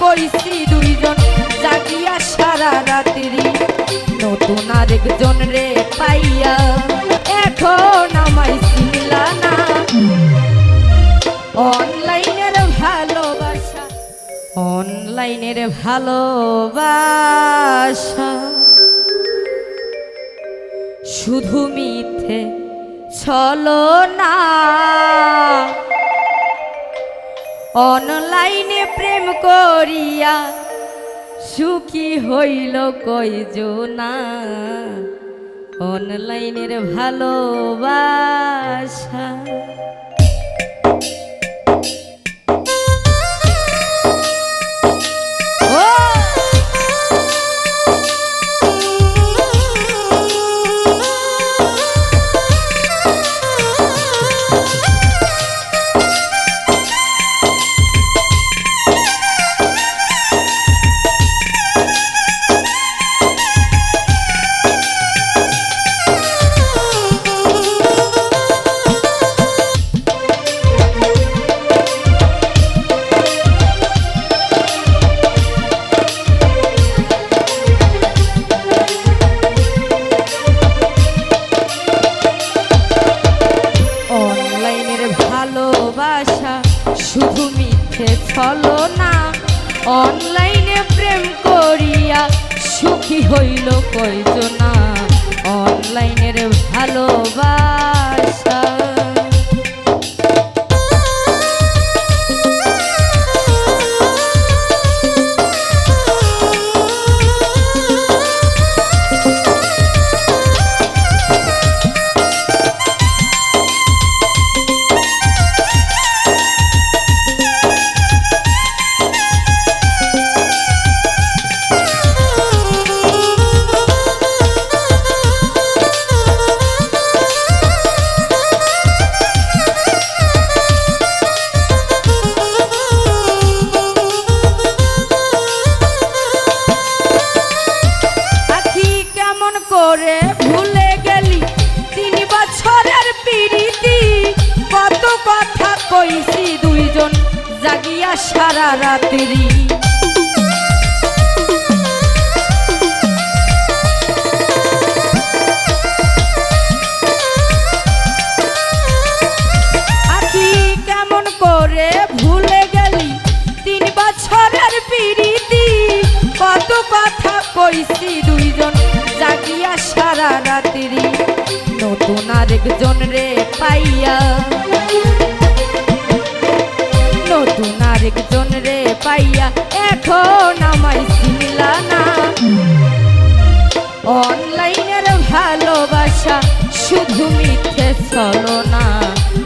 কইছি দুইজন জাগিয়া সারা রাত্রি নতুন আরেকজন রে পাইয়া এখন আমায় চিনলা না। অনলাইনের ভালোবাসা অনলাইনের ভালোবাসা। শুধু মিথ্যে ছলো না। অনলাইনে প্রেম করিয়া সুখী হইল কয়জনা অনলাইনের ভালোবাসা। ছলো না। অনলাইনে প্রেম করিয়া সুখী হইল কয়জনা। অনলাইনের ভালোবাসা সারা রাত্রি কেমন করে ভুলে গেলি? তিন কত কথা সারা রাত্রি নতুন আরেকজন রে পাইয়া ভালোবাসা শুধু মিথ্যে চলো না।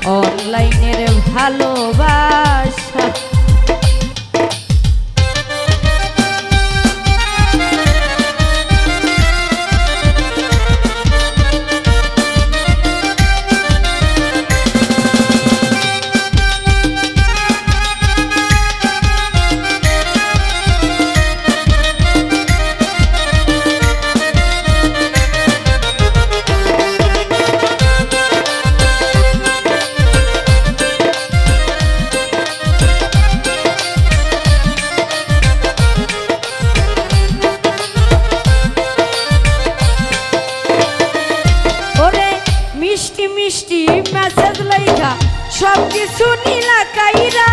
অনলাইনের ভালোবাসা। মিষ্টি মিষ্টি মেসেজ লাইখা সব কিছু নীলা কাইরা।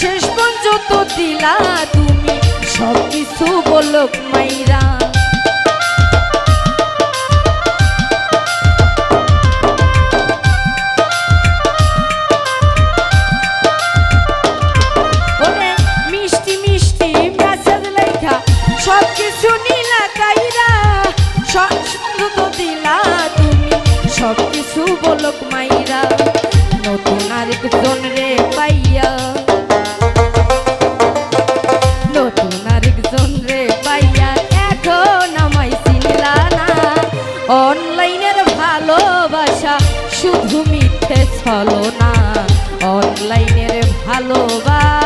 শেষ পর্যন্ত দিলা তুমি সব কিছু বলক মাইরা। বলক মাইরা, নতুন আরেকজন রে পাইয়া। নতুন আরেকজন রে পাইয়া, এখন আমায় চিনলা না। অনলাইনের ভালোবাসা শুধু মিথ্যে ছলো না অনলাইনের ভালোবাসা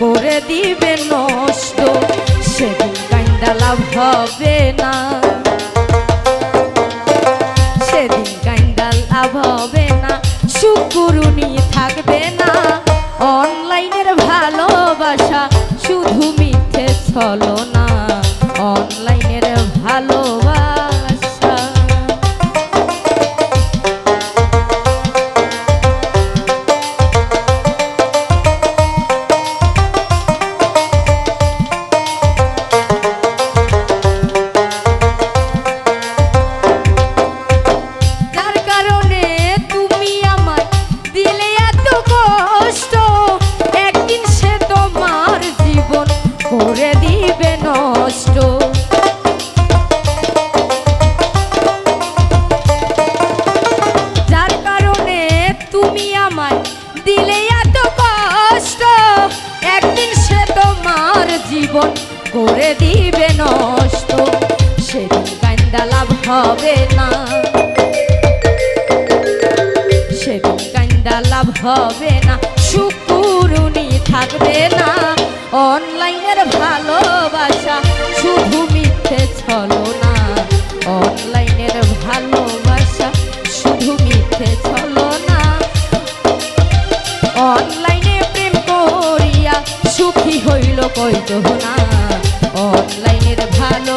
করে দিবে নষ্ট, সেদিন কাইন্দা লাভ হবে না। সেদিন কাইন্দা লাভ হবে না, সুকুরুনি থাকবে না। অনলাইনের ভালোবাসা শুধু মিথ্যে ছলো জীবন করে দিবে নষ্ট। সেদিন কান্দা লাভ হবে না। সেদিন কান্দা লাভ হবে না। সুকুরুনি থাকবে না। অনলাইনের ভালোবাসা সুখী হইল কইতো না অনলাইনের ভালো